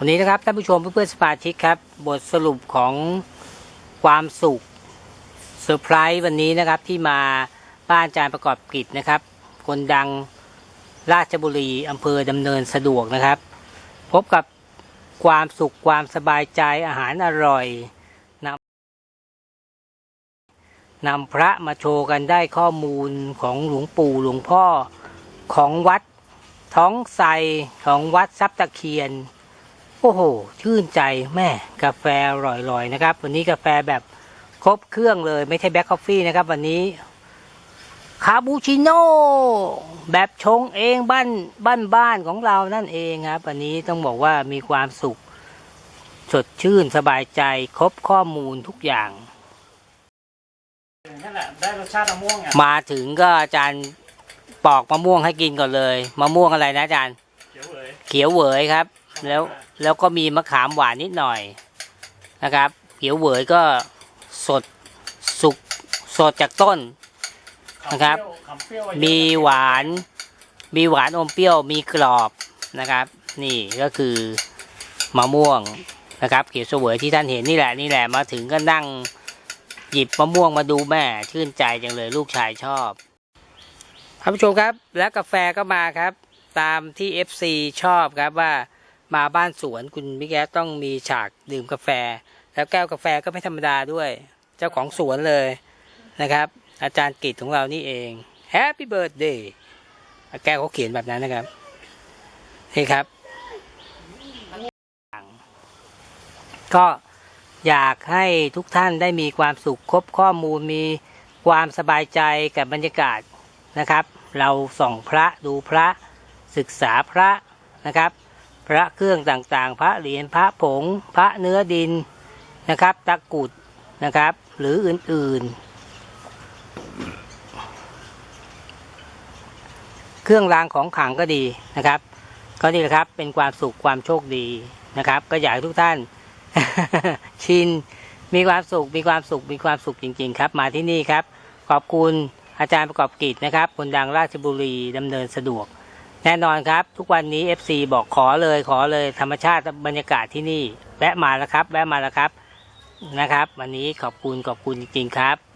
วันนี้นะครับท่านผู้ชมเพื่อนๆสมาชิกครับ บทสรุปของความสุขเซอร์ไพรส์วันนี้นะครับที่มาบ้านอาจารย์ประกอบกิจนะครับ คนดังราชบุรีอำเภอดำเนินสะดวกนะครับ พบกับความสุขความสบายใจอาหารอร่อยนำนำพระมาโชว์กันได้ข้อมูลของหลวงปู่หลวงพ่อของวัดท้องไทรของวัดทรัพย์ตะเคียน โอ้โห ชื่นใจแม่กาแฟอร่อยๆนะครับ วันนี้กาแฟแบบครบเครื่องเลยไม่ใช่แบล็คคอฟฟี่นะครับ วันนี้คาปูชิโน่แบบชงเองบ้านบ้านบ้านของเรานั่นเองครับ วันนี้ต้องบอกว่ามีความสุข สดชื่นสบายใจครบข้อมูลทุกอย่างนั่นแหละได้รสชาติมะม่วงอะมาถึงก็อาจารย์ปอกมะม่วงให้กินก่อนเลยมะม่วงอะไรนะอาจารย์ เขียวเลยเขียวเหวยครับ แล้วแล้วก็มีมะขามหวานนิดหน่อยนะครับเขียวเหวยก็สดสุกสดจากต้นนะครับขำเปรี้ยวขำเปรี้ยวมีหวาน มีหวานอมเปรี้ยวมีกรอบนะครับ นี่ก็คือมะม่วงนะครับเขียวเสวยที่ท่านเห็นนี่แหละนี่แหละมาถึงก็นั่งหยิบมะม่วงมาดูแม่ชื่นใจจังเลยลูกชายชอบท่านผู้ชมครับ แล้วกาแฟก็มาครับ ตามที่ FC ชอบครับว่า มาบ้านสวนคุณมิแกสต้องมีฉากดื่มกาแฟ แล้วแก้วกาแฟก็ไม่ธรรมดาด้วย เจ้าของสวนเลยนะครับ อาจารย์กิตของเรานี่เอง Happy Birthday แก้วเขาเขียนแบบนั้นนะครับนี่ครับ ก็อยากให้ทุกท่านได้มีความสุขครบข้อมูลมีความสบายใจกับบรรยากาศนะครับ เราส่องพระดูพระศึกษาพระนะครับ พระเครื่องต่างๆ พระเหรียญพระผง พระเนื้อดินนะครับ ตะกรุดนะครับ หรืออื่นๆ เครื่องรางของขลังก็ดีนะครับ ก็นี่แหละครับเป็นความสุขความโชคดีนะครับ ก็อยากให้ทุกท่าน ชินมีความสุขมีความสุขมีความสุขจริง ๆ ครับ มาที่นี่ครับ ขอบคุณอาจารย์ประกอบกิจนะครับคนดังราชบุรีดำเนินสะดวก แน่นอนครับ ทุกวันนี้ FC บอกขอเลยขอเลยธรรมชาติบรรยากาศที่นี่ แวะมาแล้วครับ แวะมาแล้วครับนะครับ วันนี้ขอบคุณขอบคุณจริงๆครับ